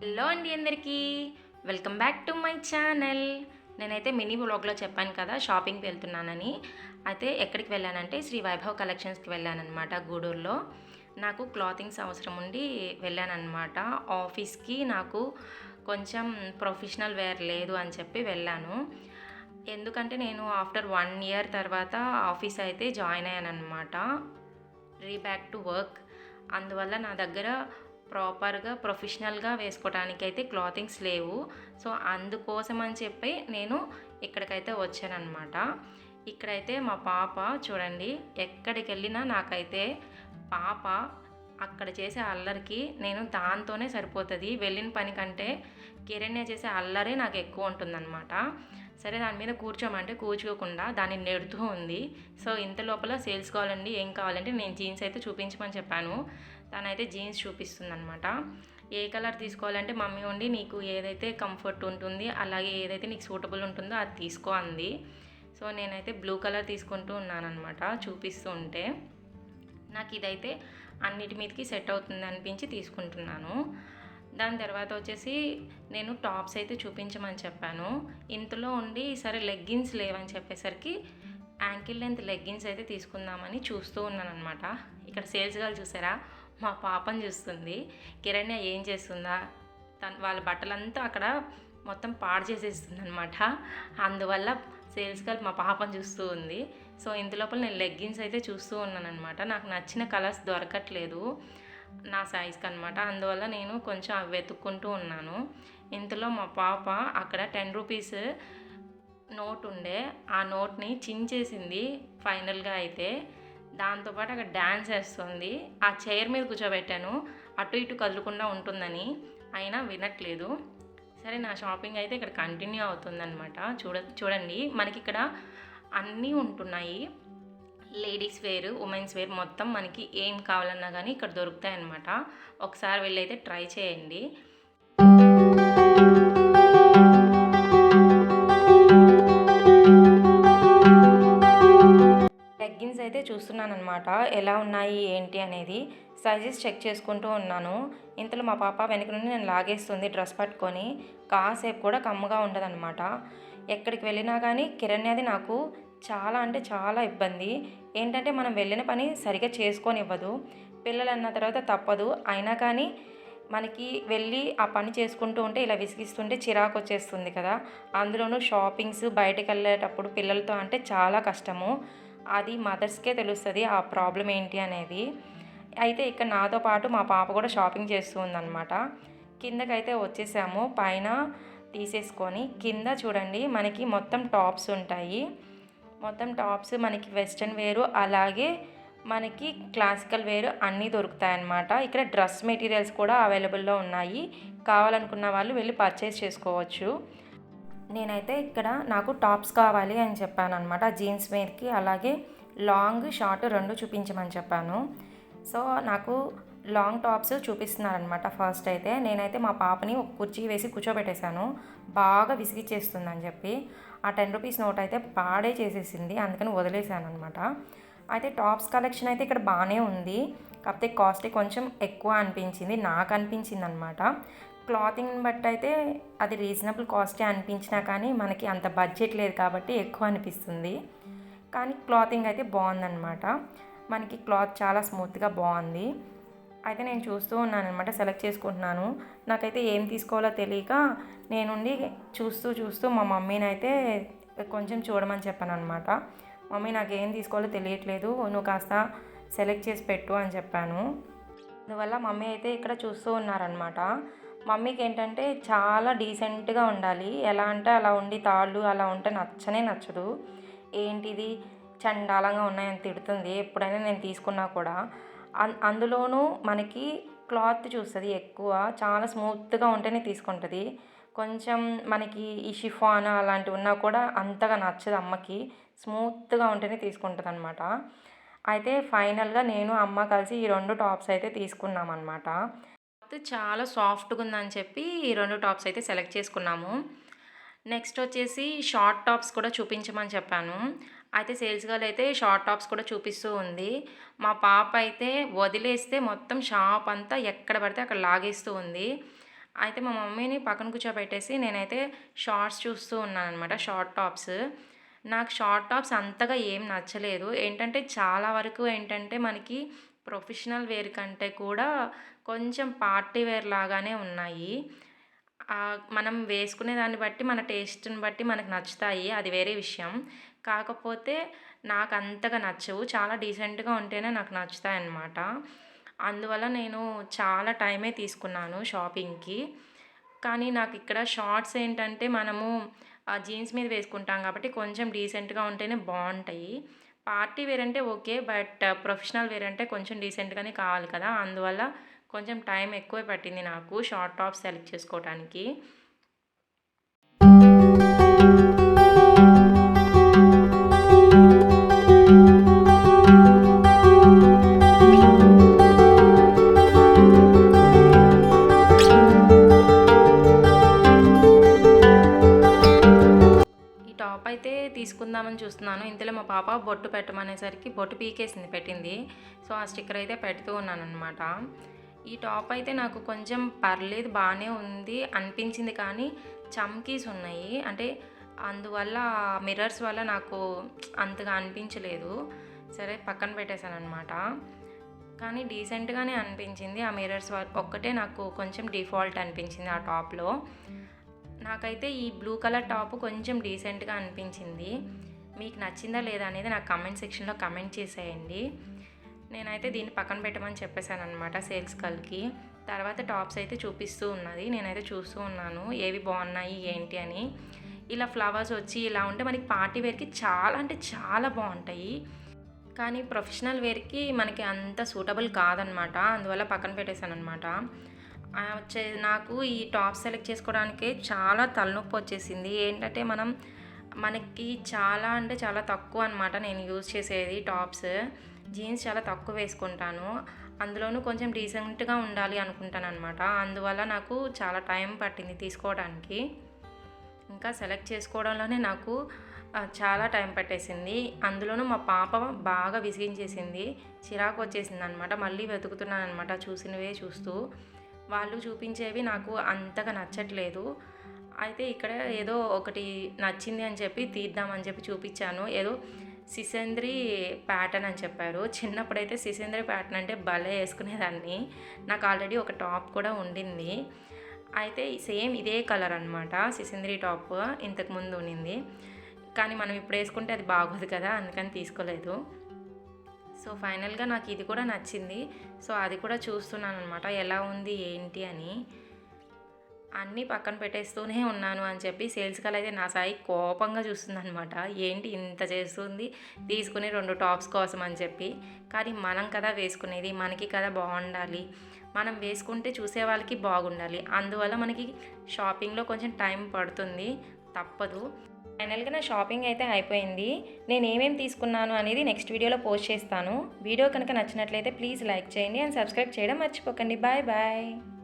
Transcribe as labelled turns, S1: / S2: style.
S1: Hello అండి అందరికీ. Welcome back to my channel నేనైతే మినీ బ్లాగ్లో చెప్పాను కదా షాపింగ్కి వెళ్తున్నానని. అయితే ఎక్కడికి వెళ్ళానంటే శ్రీ వైభవ్ కలెక్షన్స్కి వెళ్ళానమాట గూడూరులో. నాకు క్లాతింగ్స్ అవసరం ఉండి వెళ్ళానమాట ఆఫీస్కి నాకు కొంచెం ప్రొఫెషనల్ వేర్ లేదు అని చెప్పి వెళ్ళాను. ఎందుకంటే నేను ఆఫ్టర్ వన్ ఇయర్ తర్వాత ఆఫీస్ అయితే జాయిన్ అయ్యాను అనమాట రీ బ్యాక్ టు వర్క్ అందువల్ల నా దగ్గర ప్రాపర్గా ప్రొఫెషనల్గా వేసుకోవడానికి అయితే క్లాతింగ్స్ లేవు. సో అందుకోసం అని చెప్పి నేను ఇక్కడికైతే వచ్చానమాట ఇక్కడైతే మా పాప చూడండి ఎక్కడికి వెళ్ళినా నాకైతే పాప అక్కడ చేసే అల్లరికి నేను దాంతోనే సరిపోతుంది. వెళ్ళిన పని కంటే కిరణ్య చేసే అల్లరే నాకు ఎక్కువ ఉంటుందన్నమాట. సరే దాని మీద కూర్చోమంటే కూర్చోకుండా దాన్ని నెడుతూ ఉంది. సో ఇంత లోపల సేల్స్ కావాలండి ఏం కావాలంటే నేను జీన్స్ అయితే చూపించమని చెప్పాను. తనైతే జీన్స్ చూపిస్తుంది అనమాట ఏ కలర్ తీసుకోవాలంటే మమ్మీ ఉండి నీకు ఏదైతే కంఫర్ట్ ఉంటుంది అలాగే ఏదైతే నీకు సూటబుల్ ఉంటుందో అది తీసుకో అంది. సో నేనైతే బ్లూ కలర్ తీసుకుంటూ ఉన్నానమాట చూపిస్తూ ఉంటే నాకు ఇదైతే అన్నిటి మీదకి సెట్ అవుతుంది అనిపించి తీసుకుంటున్నాను. దాని తర్వాత వచ్చేసి నేను టాప్స్ అయితే చూపించమని చెప్పాను. ఇంతలో ఉండి సరే లెగ్గిన్స్ లేవని చెప్పేసరికి యాంకిల్ లెంత్ లెగ్గిన్స్ అయితే తీసుకుందామని చూస్తూ ఉన్నాను అనమాట ఇక్కడ సేల్స్ గారు చూసారా? మా పాపం చూస్తుంది. కిరణ్య ఏం చేస్తుందా? తన వాళ్ళ బట్టలంతా అక్కడ మొత్తం పాడు చేసేస్తుంది అనమాట అందువల్ల సేల్స్ గర్ల్ మా పాపను చూస్తూ ఉంది. సో ఇంతలోపల నేను లెగ్గిన్స్ అయితే చూస్తూ ఉన్నాను అనమాట నాకు నచ్చిన కలర్స్ దొరకట్లేదు నా సైజ్కి అనమాట అందువల్ల నేను కొంచెం అవి వెతుక్కుంటూ ఉన్నాను. ఇంతలో మా పాప అక్కడ టెన్ రూపీస్ నోట్ ఉండే. ఆ నోట్ని చించేసింది ఫైనల్గా అయితే. దాంతోపాటు అక్కడ డ్యాన్స్ వేస్తుంది. ఆ చైర్ మీద కూర్చోబెట్టాను. అటు ఇటు కదలకుండా ఉంటుందని అయినా వినట్లేదు. సరే నా షాపింగ్ అయితే ఇక్కడ కంటిన్యూ అవుతుందన్నమాట. చూడ చూడండి మనకి ఇక్కడ అన్నీ ఉంటున్నాయి. లేడీస్ వేర్ ఉమెన్స్ వేర్ మొత్తం మనకి ఏం కావాలన్నా కానీ ఇక్కడ దొరుకుతాయి అన్నమాట ఒకసారి వెళ్ళైతే ట్రై చేయండి. అయితే చూస్తున్నాను అనమాట ఎలా ఉన్నాయి? ఏంటి? అనేది సైజెస్ చెక్ చేసుకుంటూ ఉన్నాను. ఇంతలో మా పాప వెనక నుండి నేను లాగేస్తుంది డ్రెస్ పట్టుకొని. కాసేపు కూడా కమ్ముగా ఉండదన్నమాట. ఎక్కడికి వెళ్ళినా కానీ కిరణ్ అది నాకు చాలా అంటే చాలా ఇబ్బంది. ఏంటంటే మనం వెళ్ళిన పని సరిగ్గా చేసుకొని ఇవ్వదు పిల్లలు అన్న తర్వాత తప్పదు. అయినా కానీ మనకి వెళ్ళి ఆ పని చేసుకుంటూ ఉంటే ఇలా విసిగిస్తుంటే చిరాకు వచ్చేస్తుంది కదా. అందులోనూ షాపింగ్స్ బయటకు వెళ్ళేటప్పుడు పిల్లలతో అంటే చాలా కష్టము. అది మదర్స్కే తెలుస్తుంది ఆ ప్రాబ్లం ఏంటి అనేది. అయితే ఇక్కడ నాతో పాటు మా పాప కూడా షాపింగ్ చేస్తూ ఉందన్నమాట. కిందకైతే వచ్చేసాము. పైన తీసేసుకొని కింద చూడండి మనకి మొత్తం టాప్స్ ఉంటాయి. మొత్తం టాప్స్ మనకి వెస్ట్రన్ వేరు అలాగే మనకి క్లాసికల్ వేరు అన్నీ దొరుకుతాయన్నమాట. ఇక్కడ డ్రెస్ మెటీరియల్స్ కూడా అవైలబుల్లో ఉన్నాయి. కావాలనుకున్న వాళ్ళు వెళ్ళి పర్చేస్ చేసుకోవచ్చు. నేనైతే ఇక్కడ నాకు టాప్స్ కావాలి అని చెప్పాను అనమాట జీన్స్ మీదకి అలాగే లాంగ్ షార్ట్ రెండు చూపించమని చెప్పాను. సో నాకు లాంగ్ టాప్స్ చూపిస్తున్నారనమాట ఫస్ట్ అయితే. నేనైతే మా పాపని ఒక కుర్చీ వేసి కూర్చోబెట్టేశాను. బాగా విసిగిచ్చేస్తుందని చెప్పి. ఆ టెన్ రూపీస్ నోట్ అయితే పాడే చేసేసింది. అందుకని వదిలేసాను అనమాట అయితే టాప్స్ కలెక్షన్ అయితే ఇక్కడ బాగానే ఉంది. కాకపోతే కాస్ట్ కొంచెం ఎక్కువ అనిపించింది. నాకు అనిపించింది అనమాట క్లాతింగ్ని బట్టి అయితే అది రీజనబుల్ కాస్టే అనిపించినా కానీ మనకి అంత బడ్జెట్ లేదు కాబట్టి ఎక్కువ అనిపిస్తుంది. కానీ క్లాతింగ్ అయితే బాగుందన్నమాట. మనకి క్లాత్ చాలా స్మూత్గా బాగుంది. అయితే నేను చూస్తూ ఉన్నాను అనమాట సెలెక్ట్ చేసుకుంటున్నాను. నాకైతే ఏం తీసుకోవాలో తెలియక నేనుండి చూస్తూ చూస్తూ మా మమ్మీని అయితే కొంచెం చూడమని చెప్పాను అనమాట మమ్మీ నాకు ఏం తీసుకోవాలో తెలియట్లేదు. నువ్వు కాస్త సెలెక్ట్ చేసి పెట్టు అని చెప్పాను. అందువల్ల మమ్మీ అయితే ఇక్కడ చూస్తూ ఉన్నారనమాట మమ్మీకి ఏంటంటే చాలా డీసెంట్గా ఉండాలి. ఎలా అంటే అలా ఉండి తాళ్ళు అలా ఉంటే నచ్చనే నచ్చదు. ఏంటిది? చండాలంగా ఉన్నాయని తిడుతుంది. ఎప్పుడైనా నేను తీసుకున్నా కూడా. అందులోనూ మనకి క్లాత్ చూస్తుంది ఎక్కువ. చాలా స్మూత్గా ఉంటేనే తీసుకుంటుంది. కొంచెం మనకి ఈ షిఫాన్ అలాంటివి ఉన్నా కూడా అంతగా నచ్చదు అమ్మకి. స్మూత్గా ఉంటేనే తీసుకుంటుంది అనమాట అయితే ఫైనల్గా నేను అమ్మ కలిసి ఈ రెండు టాప్స్ అయితే తీసుకున్నాం అనమాట చాలా సాఫ్ట్గా ఉందని చెప్పి ఈ రెండు టాప్స్ అయితే సెలెక్ట్ చేసుకున్నాము. నెక్స్ట్ వచ్చేసి షార్ట్ టాప్స్ కూడా చూపించమని చెప్పాను. అయితే సేల్స్ గర్ల్ అయితే షార్ట్ టాప్స్ కూడా చూపిస్తూ ఉంది. మా పాప అయితే వదిలేస్తే మొత్తం షాప్ అంతా ఎక్కడ పడితే అక్కడ లాగేస్తూ ఉంది. అయితే మా మమ్మీని పక్కన కూర్చోబెట్టేసి నేనైతే షార్ట్స్ చూస్తూ ఉన్నాను అనమాట షార్ట్ టాప్స్. నాకు షార్ట్ టాప్స్ అంతగా ఏం నచ్చలేదు. ఏంటంటే చాలా వరకు ఏంటంటే మనకి ప్రొఫెషనల్ వేర్ కంటే కూడా కొంచెం పార్టీ వేర్ లాగానే ఉన్నాయి. మనం వేసుకునే దాన్ని బట్టి మన టేస్ట్ని బట్టి మనకు నచ్చుతాయి. అది వేరే విషయం. కాకపోతే నాకు అంతగా నచ్చవు. చాలా డీసెంట్గా ఉంటేనే నాకు నచ్చుతాయి అన్నమాట అందువల్ల నేను చాలా టైమే తీసుకున్నాను షాపింగ్కి. కానీ నాకు ఇక్కడ షార్ట్స్ ఏంటంటే మనము జీన్స్ మీద వేసుకుంటాం కాబట్టి కొంచెం డీసెంట్గా ఉంటేనే బాగుంటాయి. పార్టీ వేర్ అంటే ఓకే బట్ ప్రొఫెషనల్ వేర్ అంటే కొంచెం డీసెంట్గానే కావాలి కదా. అందువల్ల కొంచెం టైం ఎక్కువ పట్టింది నాకు షార్ట్ టాప్స్ సెలెక్ట్ చేసుకోవడానికి పాప బొట్టు పెట్టమనేసరికి బొట్టు పీకేసింది పెట్టింది. సో ఆ స్టిక్కర్ అయితే పెడుతూ ఉన్నాను అనమాట ఈ టాప్ అయితే నాకు కొంచెం పర్లేదు బాగానే ఉంది అనిపించింది కానీ చమ్కీస్ ఉన్నాయి. అంటే అందువల్ల మిర్రర్స్ వల్ల నాకు అంతగా అనిపించలేదు. సరే పక్కన పెట్టేశాను అనమాట కానీ డీసెంట్గానే అనిపించింది ఆ మిర్రర్స్ ఒక్కటే నాకు కొంచెం డిఫాల్ట్ అనిపించింది ఆ టాప్లో. నాకైతే ఈ బ్లూ కలర్ టాప్ కొంచెం డీసెంట్గా అనిపించింది. మీకు నచ్చిందా లేదా అనేది నాకు కమెంట్ సెక్షన్లో కమెంట్ చేసేయండి. నేనైతే దీన్ని పక్కన పెట్టమని చెప్పేశాను అనమాట సేల్స్ కల్కి తర్వాత టాప్స్ అయితే చూపిస్తూ ఉన్నది. నేనైతే చూస్తూ ఉన్నాను. ఏవి బాగున్నాయి ఏంటి అని. ఇలా ఫ్లవర్స్ వచ్చి ఇలా ఉంటే మనకి పార్టీ వేర్కి చాలా అంటే చాలా బాగుంటాయి. కానీ ప్రొఫెషనల్ వేర్కి మనకి అంత సూటబుల్ కాదనమాట అందువల్ల పక్కన పెట్టేశాను అనమాట వచ్చే నాకు ఈ టాప్ సెలెక్ట్ చేసుకోవడానికి చాలా తలనొప్పి వచ్చేసింది. ఏంటంటే మనం మనకి చాలా అంటే చాలా తక్కువ అనమాట నేను యూజ్ చేసేది టాప్స్. జీన్స్ చాలా తక్కువ వేసుకుంటాను. అందులోనూ కొంచెం డీసెంట్గా ఉండాలి అనుకుంటాను అనమాట అందువల్ల నాకు చాలా టైం పట్టింది తీసుకోవడానికి. ఇంకా సెలెక్ట్ చేసుకోవడంలోనే నాకు చాలా టైం పట్టేసింది. అందులోనూ మా పాప బాగా విసిగించేసింది. చిరాకు వచ్చేసింది అనమాట మళ్ళీ వెతుకుతున్నాను అనమాట చూసినవే చూస్తూ. వాళ్ళు చూపించేవి నాకు అంతగా నచ్చట్లేదు. అయితే ఇక్కడ ఏదో ఒకటి నచ్చింది అని చెప్పి తీద్దామని చెప్పి చూపించాను. ఏదో సిసేంద్రి ప్యాటర్న్ అని చెప్పారు. చిన్నప్పుడైతే సిసేంద్రి ప్యాటర్న్ అంటే భలే వేసుకునేదాన్ని. నాకు ఆల్రెడీ ఒక టాప్ కూడా ఉండింది. అయితే సేమ్ ఇదే కలర్ అనమాట సిసింద్రి టాప్ ఇంతకుముందు ఉండింది కానీ మనం ఇప్పుడు వేసుకుంటే అది బాగోదు కదా అందుకని తీసుకోలేదు. సో ఫైనల్గా నాకు ఇది కూడా నచ్చింది. సో అది కూడా చూస్తున్నాను అనమాట ఎలా ఉంది ఏంటి అని. అన్నీ పక్కన పెట్టేస్తూనే ఉన్నాను అని చెప్పి సేల్స్ గల్ అయితే నా సాయి కోపంగా చూస్తుందనమాట ఏంటి ఇంత చేస్తుంది? తీసుకుని రెండు టాప్స్ కోసం అని చెప్పి. కానీ మనం కదా వేసుకునేది మనకి కదా బాగుండాలి. మనం వేసుకుంటే చూసే వాళ్ళకి బాగుండాలి. అందువల్ల మనకి షాపింగ్లో కొంచెం టైం పడుతుంది. తప్పదు. ఫైనల్గా నా షాపింగ్ అయితే అయిపోయింది. నేను ఏమేమి తీసుకున్నాను అనేది నెక్స్ట్ వీడియోలో పోస్ట్ చేస్తాను. వీడియో కనుక నచ్చినట్లయితే ప్లీజ్ లైక్ చేయండి అండ్ సబ్స్క్రైబ్ చేయడం మర్చిపోకండి. Bye bye